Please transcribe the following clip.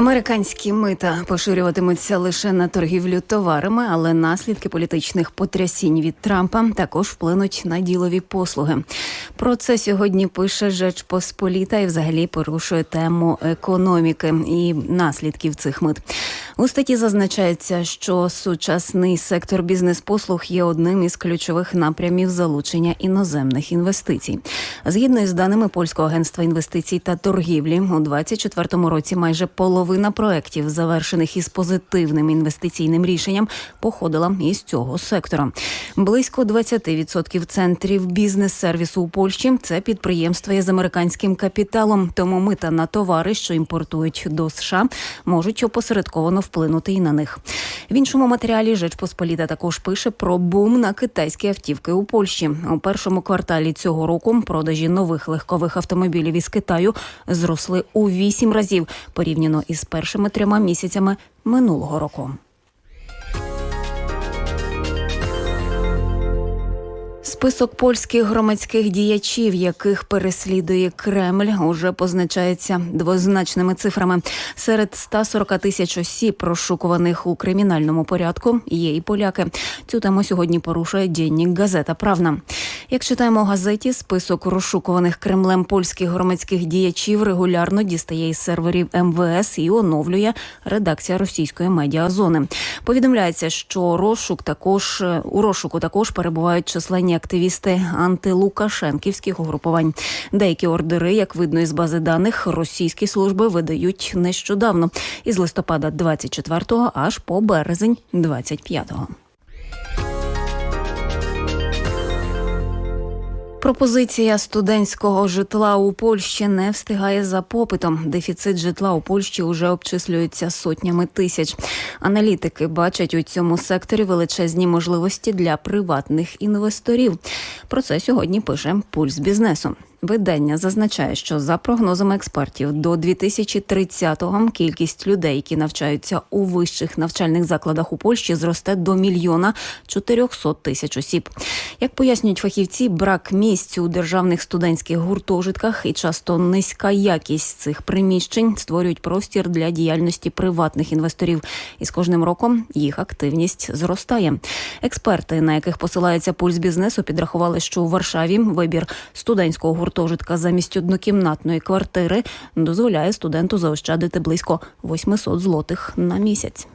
Американські мита поширюватимуться лише на торгівлю товарами, але наслідки політичних потрясінь від Трампа також вплинуть на ділові послуги. Про це сьогодні пише Жеч Посполіта і взагалі порушує тему економіки і наслідків цих мит. У статті зазначається, що сучасний сектор бізнес-послуг є одним із ключових напрямів залучення іноземних інвестицій. Згідно із даними польського агентства інвестицій та торгівлі, у 2024 році майже половина проєктів, завершених із позитивним інвестиційним рішенням, походила із цього сектора. Близько 20% центрів бізнес-сервісу у Польщі це підприємства із американським капіталом. Тому мита на товари, що імпортують до США, можуть опосередковано вплинути і на них. В іншому матеріалі Жеч Посполіта також пише про бум на китайські автівки у Польщі. У першому кварталі цього року продажі нових легкових автомобілів із Китаю зросли у вісім разів порівняно із першими трьома місяцями минулого року. Список польських громадських діячів, яких переслідує Кремль, уже позначається двозначними цифрами. Серед 140 тисяч осіб, розшукуваних у кримінальному порядку, є і поляки. Цю тему сьогодні порушує діннік газета Правна. Як читаємо у газеті, список розшукуваних Кремлем польських громадських діячів регулярно дістає із серверів МВС і оновлює редакція російської медіазони. Повідомляється, що розшук також у розшуку також перебувають численні активісти антилукашенківських угрупувань. Деякі ордери, як видно із бази даних, російські служби видають нещодавно із листопада 24-го аж по березень 25-го. Пропозиція студентського житла у Польщі не встигає за попитом. Дефіцит житла у Польщі вже обчислюється сотнями тисяч. Аналітики бачать у цьому секторі величезні можливості для приватних інвесторів. Про це сьогодні пише пульс бізнесу. Видання зазначає, що за прогнозами експертів до 2030-го кількість людей, які навчаються у вищих навчальних закладах у Польщі, зросте до мільйона 400 тисяч осіб. Як пояснюють фахівці, брак місць у державних студентських гуртожитках і часто низька якість цих приміщень створюють простір для діяльності приватних інвесторів. І з кожним роком їх активність зростає. Експерти, на яких посилається пульс бізнесу, підрахували, що у Варшаві вибір студентського гуртожитка замість однокімнатної квартири дозволяє студенту заощадити близько 800 злотих на місяць.